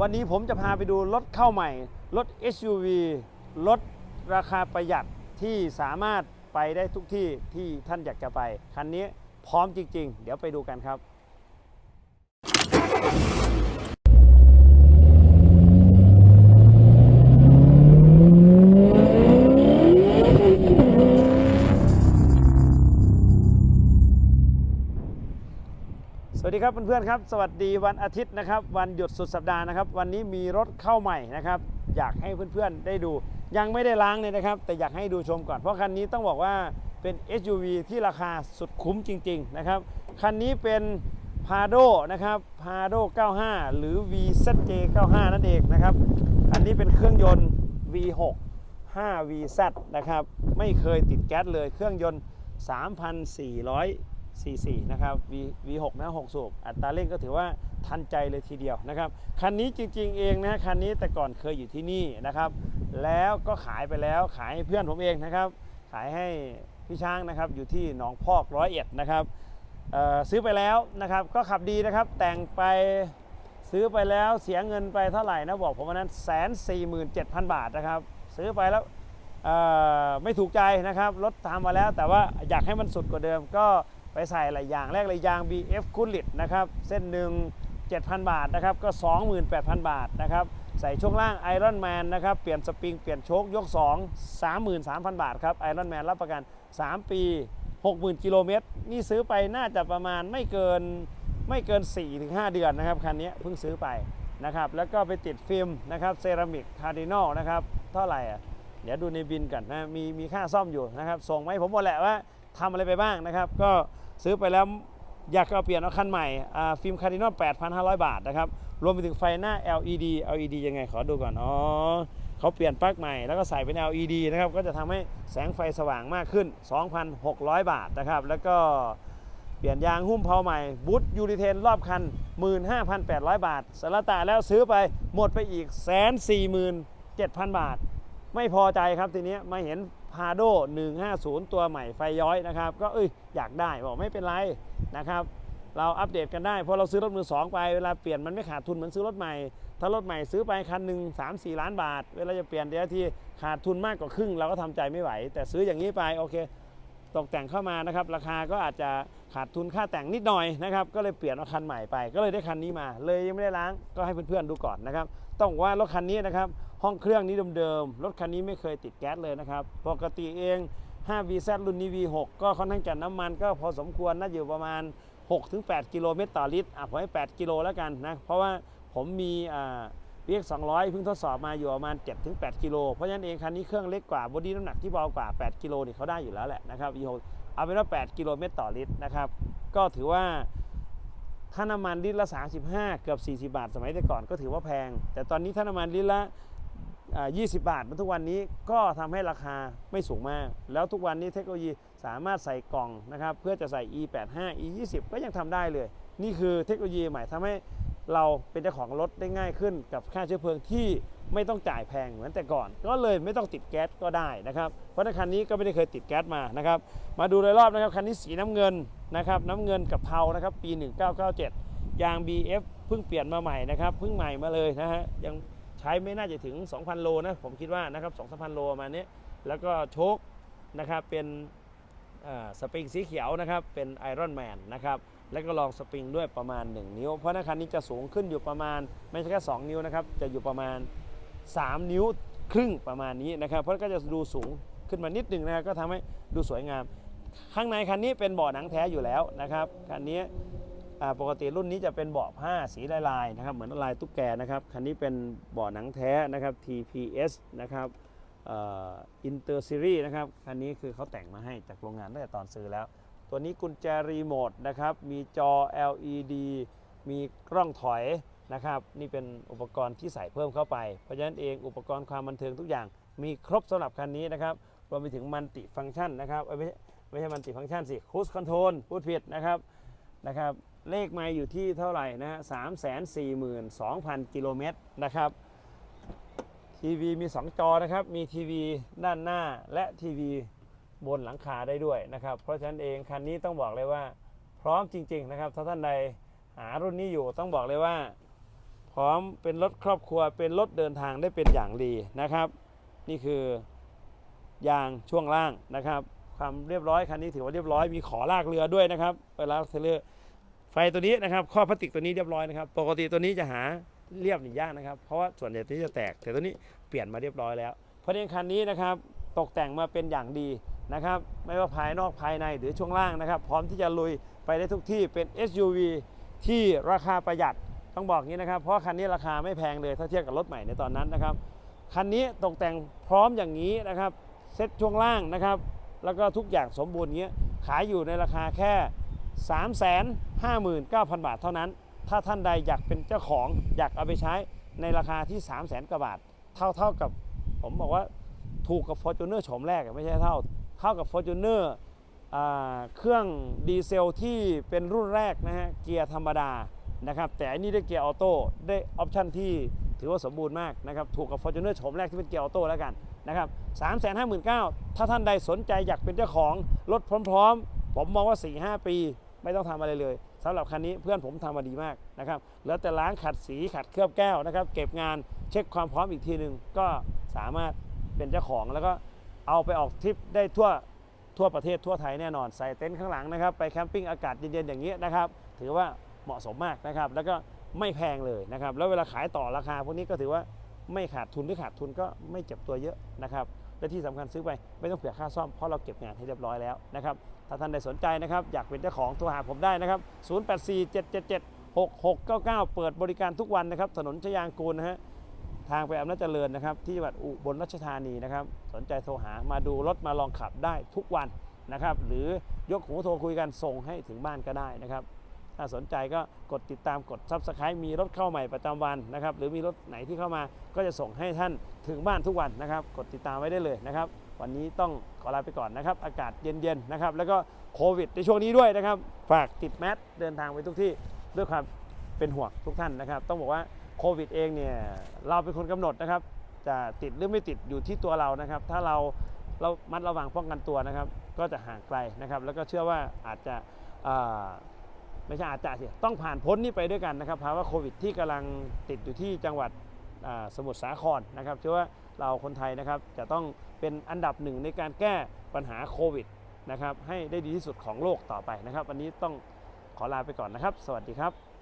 วันนี้ผมจะพาไปดูรถเข้าใหม่ รถ SUV รถราคาประหยัดที่สามารถไปได้ทุกที่ที่ท่านอยากจะไป คันนี้พร้อมจริง ๆ เดี๋ยวไปดูกันครับ ดีครับเพื่อนๆครับ สวัสดีวันอาทิตย์นะครับ วันหยุดสุดสัปดาห์นะครับ วันนี้มีรถเข้าใหม่นะครับ อยากให้เพื่อนๆได้ดู ยังไม่ได้ล้างเลยนะครับ แต่อยากให้ดูชมก่อน เพราะคันนี้ต้องบอกว่าเป็น SUV ที่ราคาสุดคุ้มจริง ๆ นะครับ คันนี้เป็น p a d o นะครับ p a d o 95 หรือ VZJ 95 นั่นเองนะครับอันนี้เป็นเครื่องยนต์ V6 5VZ นะครับ ไม่เคยติดแก๊สเลย เครื่องยนต์ 3,400 ซีซีนะครับ V V6 นะ6สูบอัตราเร่งก็ถือว่าทันใจเลยทีเดียวนะครับ คันนี้จริงๆเองนะคันนี้แต่ก่อนเคยอยู่ที่นี่นะครับ แล้วก็ขายไปแล้วขายให้เพื่อนผมเองนะครับ ขายให้พี่ช้างนะครับอยู่ที่หนองพอกร้อยเอ็ดนะครับซื้อไปแล้วนะครับ ก็ขับดีนะครับแต่งไปซื้อไปแล้วเสียเงินไปเท่าไหร่นะบอกผมวันนั้นแสนสี่หมื่นเจ็ดพันบาทนะครับ ซื้อไปแล้วไม่ถูกใจนะครับรถทำมาแล้วแต่ว่าอยากให้มันสุดกว่าเดิมก็ ไปใส่หลายอย่างแรกเลยยาง BF คูลิตนะครับเส้นหนึ่ง7,000 บาทนะครับก็ 28,000 บาทนะครับใส่ช่วงล่าง Iron Man นะครับเปลี่ยนสปริงเปลี่ยนโชคยก 2 33,000 บาทครับ Iron Man รับประกัน 3 ปี 60,000 กิโลเมตร นี่ซื้อไปน่าจะประมาณไม่เกินไม่เกิน 4-5 เดือนนะครับคันนี้เพิ่งซื้อไปนะครับแล้วก็ไปติดฟิล์มนะครับเซรามิกคาร์ดินอลนะครับเท่าไหร่อะเดี๋ยวดูในบินก่อนนะมีมีค่าซ่อมอยู่นะครับส่งมาให้ผมหมดแหละว่าทำอะไรไปบ้างนะครับก็ ซื้อไปแล้วอยากเอาเปลี่ยนเอาคันใหม่ฟิล์มคาร์ดินอล8,500 บาทนะครับ รวมไปถึงไฟหน้า LED LED ยังไงขอดูก่อน อ๋อเขาเปลี่ยนปลั๊กใหม่แล้วก็ใส่เป็น LED นะครับ ก็จะทำให้แสงไฟสว่างมากขึ้น 2,600 บาทนะครับ แล้วก็เปลี่ยนยางหุ้มเพลาใหม่บูทยูริเทนรอบคัน 15,800 บาทสารตาแล้วซื้อไปหมดไปอีก 147,000 บาท ไม่พอใจครับทีนี้มาเห็น พาโด150 ตัวใหม่ไฟย้อยนะครับ ก็เอ้ยอยากได้บอกไม่เป็นไรนะครับ เราอัปเดตกันได้เพราะเราซื้อรถมือสองไปเวลาเปลี่ยนมันไม่ขาดทุนเหมือนซื้อรถใหม่ ถ้ารถใหม่ซื้อไปคันหนึ่งสามสี่ล้านบาท เวลาจะเปลี่ยนเดี๋ยวทีขาดทุนมากกว่าครึ่งเราก็ทำใจไม่ไหว แต่ซื้ออย่างนี้ไปโอเค ตกแต่งเข้ามานะครับ ราคาก็อาจจะขาดทุนค่าแต่งนิดหน่อยนะครับก็เลยเปลี่ยนเอาคันใหม่ไป ก็เลยได้คันนี้มา เลยยังไม่ได้ล้างก็ให้เพื่อนๆดูก่อนนะครับ ต้องว่ารถคันนี้นะครับ ห้องเครื่องนี้เดิมๆ รถคันนี้ไม่เคยติดแก๊สเลยนะครับ ปกติเอง 5VZ รุ่นนี้ V6 ก็ค่อนข้างจะน้ำมันก็พอสมควรน่าอยู่ประมาณ 6-8 กิโลเมตรต่อลิตร อะผมให้ 8 กิโลแล้วกันนะ เพราะว่าผมมีอ่า VX 200 เพิ่งทดสอบมาอยู่ประมาณ 7-8 กิโล เพราะฉะนั้นเองคันนี้เครื่องเล็กกว่าบอดี้น้ำหนักที่เบากว่า 8 กิโลนี่เขาได้อยู่แล้วแหละนะครับ V6 เอาเป็นว่า 8 กิโลเมตรต่อลิตรนะครับ ก็ถือว่าถ้าน้ำมันลิตรละ 35 เกือบ 40 บาท สมัยแต่ก่อนก็ถือว่าแพง แต่ตอนนี้ถ้าน้ำมันลิตรละ 20 บาทมาทุกวันนี้ก็ทำให้ราคาไม่สูงมาก แล้วทุกวันนี้เทคโนโลยีสามารถใส่กล่องนะครับ เพื่อจะใส่ E85 E20 ก็ยังทำได้เลย นี่คือเทคโนโลยีใหม่ทำให้เราเป็นเจ้าของรถได้ง่ายขึ้นกับค่าเชื้อเพลิงที่ไม่ต้องจ่ายแพงเหมือนแต่ก่อน ก็เลยไม่ต้องติดแก๊สก็ได้นะครับ เพราะในคันนี้ก็ไม่ได้เคยติดแก๊สมานะครับ มาดูโดยรอบนะครับคันนี้สีน้ำเงินนะครับน้ำเงินกับเทานะครับปี 1997 ยาง BF เพิ่งเปลี่ยนมาใหม่นะครับเพิ่งใหม่มาเลยนะฮะยัง ช้ไม่น่าจะถึง 2,000 โลนะผมคิดว่านะครับ2,000 โลประมาณนี้แล้วก็โชคนะครับเป็นสปริงสีเขียวนะครับเป็นไอรอนแมนนะครับแล้วก็ลองสปริงด้วยประมาณ 1 นิ้ว เพราะในคันนี้จะสูงขึ้นอยู่ประมาณไม่ใช่แค่ 2 นิ้วนะครับจะอยู่ประมาณ 3 นิ้วครึ่งประมาณนี้นะครับเพราะก็จะดูสูงขึ้นมานิดหนึงนะครับก็ทำให้ดูสวยงาม ข้างในคันนี้เป็นเบาะหนังแท้อยู่แล้วนะครับคันนี้ ปกติรุ่นนี้จะเป็นเบาะผ้าสีลายๆนะครับเหมือนลายตุ๊กแกนะครับคันนี้เป็นเบาะหนังแท้นะครับ TPS นะครับอินเตอร์ซีรีส์นะครับคันนี้คือเขาแต่งมาให้จากโรงงานตั้งแต่ตอนซื้อแล้ว ตัวนี้กุญแจรีโมทนะครับมีจอ LED มีกล้องถอยนะครับนี่เป็นอุปกรณ์ที่ใส่เพิ่มเข้าไป เพราะฉะนั้นเองอุปกรณ์ความบันเทิงทุกอย่าง มีครบสำหรับคันนี้นะครับรวมไปถึงมันติฟังก์ชันนะครับไม่ใช่ไม่ใช่มันติฟังก์ชันสิคูสคอนโทรลพูดผิดนะครับนะครับ เลขไม่อยู่ที่เท่าไหร่นะฮะสามแสนสี่หมื่นสองพันกิโลเมตรนะครับ ทีวีมี 2 จอนะครับ มีทีวีด้านหน้าและทีวีบนหลังคาได้ด้วยนะครับ เพราะฉะนั้นเองคันนี้ต้องบอกเลยว่า พร้อมจริง ๆ นะครับ ถ้าท่านใดหารุ่นนี้อยู่ต้องบอกเลยว่าพพร้อมเป็นรถครอบครัวเป็นรถเดินทางได้เป็นอย่างดีนะครับ นี่คือยางช่วงล่างนะครับ ความเรียบร้อยคันนี้ถือว่าเรียบร้อยมีขอลากเรือด้วยนะครับเวลาเทเลอร์ ไฟตัวนี้นะครับข้อพลาสติกตัวนี้เรียบร้อยนะครับ ปกติตัวนี้จะหาเรียบหนียากนะครับ เพราะว่าส่วนใหญ่ตัวนี้จะแตก แต่ตัวนี้เปลี่ยนมาเรียบร้อยแล้วเพราะฉะนั้นคันนี้นะครับตกแต่งมาเป็นอย่างดีนะครับ ไม่ว่าภายนอกภายในหรือช่วงล่างนะครับ พร้อมที่จะลุยไปได้ทุกที่เป็น SUV ที่ราคาประหยัดต้องบอกงี้นะครับ เพราะคันนี้ราคาไม่แพงเลยถ้าเทียบกับรถใหม่ในตอนนั้นนะครับคันนี้ตกแต่งพร้อมอย่างนี้นะครับเซ็ตช่วงล่างนะครับ แล้วก็ทุกอย่างสมบูรณ์เงี้ยขายอยู่ในราคาแค่ 359,000 บาทเท่านั้น ถ้าท่านใดอยากเป็นเจ้าของอยากเอาไปใช้ในราคาที่ 3 0 0 0 0 0กว่าบาท เท่าเท่ากับผมบอกว่าถูกกับ Fortuner โฉมแรกไม่ใช่เท่า เท่ากับ Fortuner อ่าเครื่องดีเซลที่เป็นรุ่นแรกนะฮะเกียร์ธรรมดานะครับแต่อันนี้ได้เกียร์ออโต้ได้ออปชันที่ถือว่าสมบูรณ์มากนะครับถูกกับ Fortuner โฉมแรกที่เป็นเกียร์ออโต้แล้วกันนะครับ3 5 9 0 0 0ถ้าท่านใดสนใจอยากเป็นเจ้าของรถพร้อม ๆ ผมมองว่า 4-5 ปี ไม่ต้องทำอะไรเลยสำหรับคันนี้เพื่อนผมทำมาดีมากนะครับเหลือแต่ล้างขัดสีขัดเคลือบแก้วนะครับเก็บงานเช็คความพร้อมอีกทีหนึ่งก็สามารถเป็นเจ้าของแล้วก็เอาไปออกทริปได้ทั่วทั่วประเทศทั่วไทยแน่นอนใส่เต็นท์ข้างหลังนะครับไปแคมปิ้งอากาศเย็นๆอย่างนี้นะครับถือว่าเหมาะสมมากนะครับแล้วก็ไม่แพงเลยนะครับแล้วเวลาขายต่อราคาพวกนี้ก็ถือว่าไม่ขาดทุนหรือขาดทุนก็ไม่เจ็บตัวเยอะนะครับ และที่สำคัญซื้อไปไม่ต้องเผื่อค่าซ่อมเพราะเราเก็บงานให้เรียบร้อยแล้วนะครับถ้าท่านใดสนใจนะครับอยากเป็นเจ้าของโทรหาผมได้นะครับ 0847776699 เปิดบริการทุกวันนะครับถนนชยางกูลนะฮะทางไปอำนาจเจริญนะครับที่จังหวัดอุบลราชธานีนะครับสนใจโทรหามาดูรถมาลองขับได้ทุกวันนะครับหรือยกหูโทรคุยกันส่งให้ถึงบ้านก็ได้นะครับ ถ้าสนใจก็กดติดตามกด Subscribe มีรถเข้าใหม่ประจำวันนะครับ หรือมีรถไหนที่เข้ามาก็จะส่งให้ท่านถึงบ้านทุกวันนะครับ กดติดตามไว้ได้เลยนะครับ วันนี้ต้องขอลาไปก่อนนะครับ อากาศเย็นๆนะครับ แล้วก็โควิดในช่วงนี้ด้วยนะครับ ฝากติดแมสเดินทางไปทุกที่ด้วยความเป็นห่วงทุกท่านนะครับ ต้องบอกว่าโควิดเองเนี่ยเราเป็นคนกำหนดนะครับ จะติดหรือไม่ติดอยู่ที่ตัวเรานะครับ ถ้าเราเรามัดระวังป้องกันตัวนะครับ ก็จะห่างไกลนะครับ แล้วก็เชื่อว่าอาจจะ ไม่ใช่อาจจะสิต้องผ่านพ้นนี้ไปด้วยกันนะครับภาวะโควิดที่กำลังติดอยู่ที่จังหวัดสมุทรสาครนะครับเชื่อว่าเราคนไทยนะครับจะต้องเป็นอันดับหนึ่งในการแก้ปัญหาโควิดนะครับให้ได้ดีที่สุดของโลกต่อไปนะครับ วันนี้ต้องขอลาไปก่อนนะครับ สวัสดีครับ